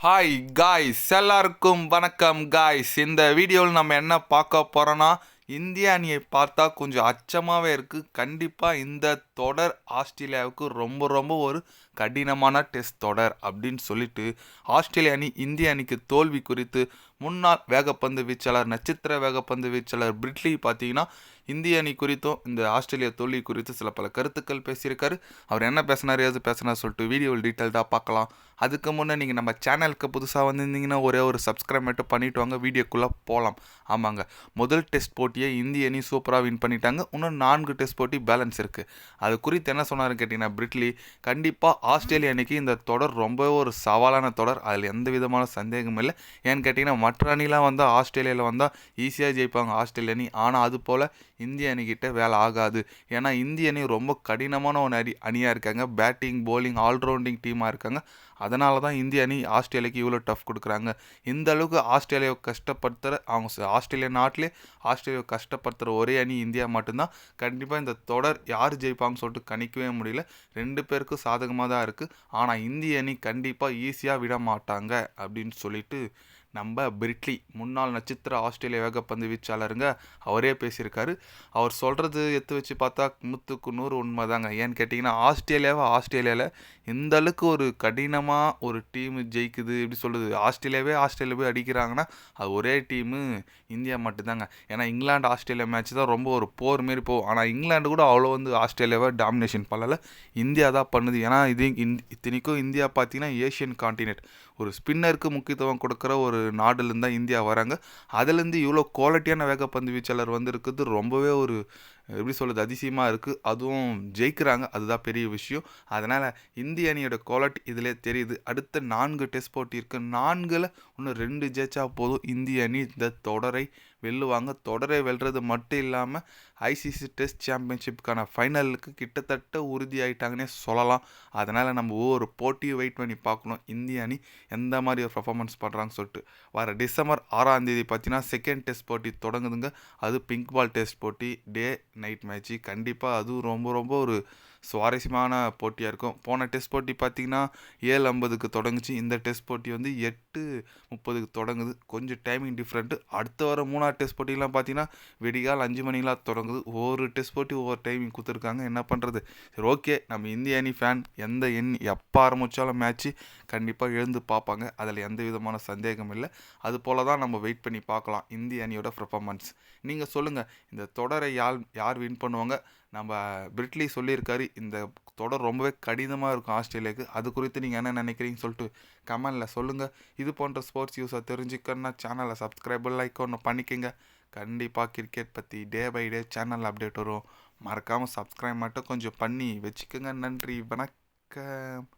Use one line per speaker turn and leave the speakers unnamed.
Hi guys எல்லாருக்கும் வணக்கம் guys இந்த வீடியோவில் நம்ம என்ன பார்க்க போகிறோன்னா இந்திய அணியை பார்த்தா கொஞ்சம் அச்சமாகவே இருக்குது கண்டிப்பாக இந்த தொடர் ஆஸ்திரேலியாவுக்கு ரொம்ப ரொம்ப ஒரு கடினமான டெஸ்ட் தொடர் அப்படின்னு சொல்லிட்டு ஆஸ்திரேலிய அணி இந்திய அணிக்கு தோல்வி குறித்து முன்னாள் வேகப்பந்து வீச்சாளர் நட்சத்திர வேகப்பந்து வீச்சாளர் பிரிட்லி பார்த்தீங்கன்னா இந்திய அணி குறித்தும் இந்த ஆஸ்திரேலிய தோல்வி குறித்து சில பல கருத்துக்கள் பேசியிருக்காரு. அவர் என்ன பேசினார் ஏது பேசினார் சொல்லிட்டு வீடியோவில் டீட்டெயில்டாக பார்க்கலாம். அதுக்கு முன்னே நீங்கள் நம்ம சேனலுக்கு புதுசாக வந்திருந்தீங்கன்னா ஒரே ஒரு சப்ஸ்கிரைப் மட்டும் பண்ணிட்டு வாங்க வீடியோக்குள்ளே போகலாம் ஆமாங்க. முதல் டெஸ்ட் போட்டியை இந்திய அணி சூப்பராக வின் பண்ணிட்டாங்க. இன்னும் நான்கு டெஸ்ட் போட்டி பேலன்ஸ் இருக்குது அது குறித்து என்ன சொன்னார் கேட்டிங்கன்னா பிரிட்லி கண்டிப்பாக ஆஸ்திரேலியா அணிக்கு இந்த தொடர் ரொம்பவே ஒரு சவாலான தொடர். அதில் எந்த விதமான சந்தேகமும் இல்லை. ஏன்னு கேட்டிங்கன்னா மற்ற அணிலாம் வந்தால் ஆஸ்திரேலியாவில் வந்தால் ஈஸியாக ஜெயிப்பாங்க ஆஸ்திரேலிய அணி. ஆனால் அது போல் இந்திய அணிக்கிட்ட வேலை ஆகாது. ஏன்னா இந்திய அணி ரொம்ப கடினமான ஒரு அணி அணியாக இருக்காங்க. பேட்டிங் போலிங் ஆல்ரவுண்டிங் டீமாக இருக்காங்க. அதனால தான் இந்திய அணி ஆஸ்திரேலியாவுக்கு இவ்வளோ டஃப் கொடுக்குறாங்க. இந்த அளவுக்கு ஆஸ்திரேலியாவை கஷ்டப்படுத்துகிற அவங்க ஆஸ்திரேலியா நாட்டிலே ஆஸ்திரேலியாவை கஷ்டப்படுத்துகிற ஒரே அணி இந்தியா மட்டும்தான். கண்டிப்பாக இந்த தொடர் யார் ஜெயிப்பாங்கன்னு சொல்லிட்டு கணிக்கவே முடியல. ரெண்டு பேருக்கும் சாதகமாக தான் இருக்குது ஆனால் இந்திய அணி கண்டிப்பாக ஈஸியாக விட மாட்டாங்க அப்படின்னு சொல்லிட்டு நம்ம பிரிட்லி முன்னாள் நட்சத்திர ஆஸ்திரேலிய வேகப்பந்து வீச்சாளருங்க அவரே பேசியிருக்காரு. அவர் சொல்கிறது எடுத்து வச்சு பார்த்தா நூற்றுக்கு நூறு உண்மைதாங்க. ஏன்னு கேட்டிங்கன்னா ஆஸ்திரேலியாவை? ஆஸ்திரேலியாவில் இந்த அளவுக்கு ஒரு கடினமாக ஒரு டீம் ஜெயிக்குது எப்படி சொல்லுது ஆஸ்திரேலியாவே ஆஸ்திரேலியா போய் அடிக்கிறாங்கன்னா அது ஒரே டீமு இந்தியா மட்டும்தாங்க. ஏன்னா இங்கிலாந்து ஆஸ்திரேலியா மேட்ச் தான் ரொம்ப ஒரு போர் மாரி போகும். ஆனால் இங்கிலாந்து கூட அவ்வளோ வந்து ஆஸ்திரேலியாவை டாமினேஷன் பண்ணலை. இந்தியா தான் பண்ணுது. ஏன்னா இது இந் இத்தனைக்கும் இந்தியா பார்த்தீங்கன்னா ஏஷியன் காண்டினென்ட் ஒரு ஸ்பின்னருக்கு முக்கியத்துவம் கொடுக்குற ஒரு நாடுலேருந்து தான் இந்தியா வராங்க. அதுலேருந்து இவ்வளோ குவாலிட்டியான வேகப்பந்து வீச்சாளர் வந்து இருக்குது ரொம்பவே ஒரு எப்படி சொல்கிறது அதிசயமாக இருக்குது அதுவும் ஜெயிக்கிறாங்க. அதுதான் பெரிய விஷயம். அதனால் இந்திய அணியோட குவாலிட்டி இதிலே தெரியுது. அடுத்த நான்கு டெஸ்ட் போட்டி இருக்குது நான்கில் இன்னும் ரெண்டு ஜெயிச்சா போதும். இந்திய அணி இந்த தொடரை வெல்லுவாங்க. தொடரை வெல்றது மட்டும் இல்லாமல் ஐசிசி டெஸ்ட் சாம்பியன்ஷிப்புக்கான ஃபைனலுக்கு கிட்டத்தட்ட உறுதியாயிட்டாங்கன்னே சொல்லலாம். அதனால் நம்ம ஒவ்வொரு போட்டியும் வெயிட் பண்ணி பார்க்கணும். இந்திய அணி எந்த மாதிரி ஒரு பர்ஃபார்மன்ஸ் பண்ணுறாங்கன்னு சொல்லிட்டு. வர டிசம்பர் ஆறாம் தேதி பார்த்தீங்கன்னா செகண்ட் டெஸ்ட் போட்டி தொடங்குதுங்க. அது பிங்க் பால் டெஸ்ட் போட்டி. டே நைட் மேட்ச்சு கண்டிப்பாக அதுவும் ரொம்ப ரொம்ப ஒரு சுவாரஸ்யமான போட்டியாக இருக்கும். போன டெஸ்ட் போட்டி பார்த்தீங்கன்னா ஏழு ஐம்பதுக்கு தொடங்குச்சு. இந்த டெஸ்ட் போட்டி வந்து எட்டு முப்பதுக்கு தொடங்குது. கொஞ்சம் டைமிங் டிஃப்ரெண்ட்டு. அடுத்த வர மூணாவது டெஸ்ட் போட்டிலாம் பார்த்தீங்கன்னா விடிகால் அஞ்சு மணிலாம் தொடங்குது. ஒவ்வொரு டெஸ்ட் போட்டி ஒவ்வொரு டைமிங் கொடுத்துருக்காங்க. என்ன பண்ணுறது சரி ஓகே. நம்ம இந்திய அணி ஃபேன் எந்த எண் எப்போ ஆரம்பித்தாலும் மேட்ச்சு கண்டிப்பாக எழுந்து பார்ப்பாங்க. அதில் எந்த விதமான சந்தேகம் இல்லை. அது போல தான் நம்ம வெயிட் பண்ணி பார்க்கலாம். இந்திய அணியோட பர்ஃபார்மன்ஸ் நீங்கள் சொல்லுங்கள் இந்த தொடரை யார் யார் வின் பண்ணுவாங்க? நம்ம பிரிட்லி சொல்லியிருக்காரு இந்த தொடர் ரொம்பவே கடினமாக இருக்கும் ஆஸ்திரேலியாவுக்கு. அது குறித்து நீங்கள் என்ன நினைக்கிறீங்கன்னு சொல்லிட்டு கமெண்டில் சொல்லுங்கள் இது போன்ற ஸ்போர்ட்ஸ் யூஸை தெரிஞ்சுக்கணுன்னா சேனலை சப்ஸ்கிரைப் லைக் ஒன்று பண்ணிக்கோங்க. கண்டிப்பாக கிரிக்கெட் பற்றி day by day channel update வரும். மறக்காமல் சப்ஸ்கிரைப் மட்டும் கொஞ்சம் பண்ணி வச்சுக்கோங்க. நன்றி வணக்கம்.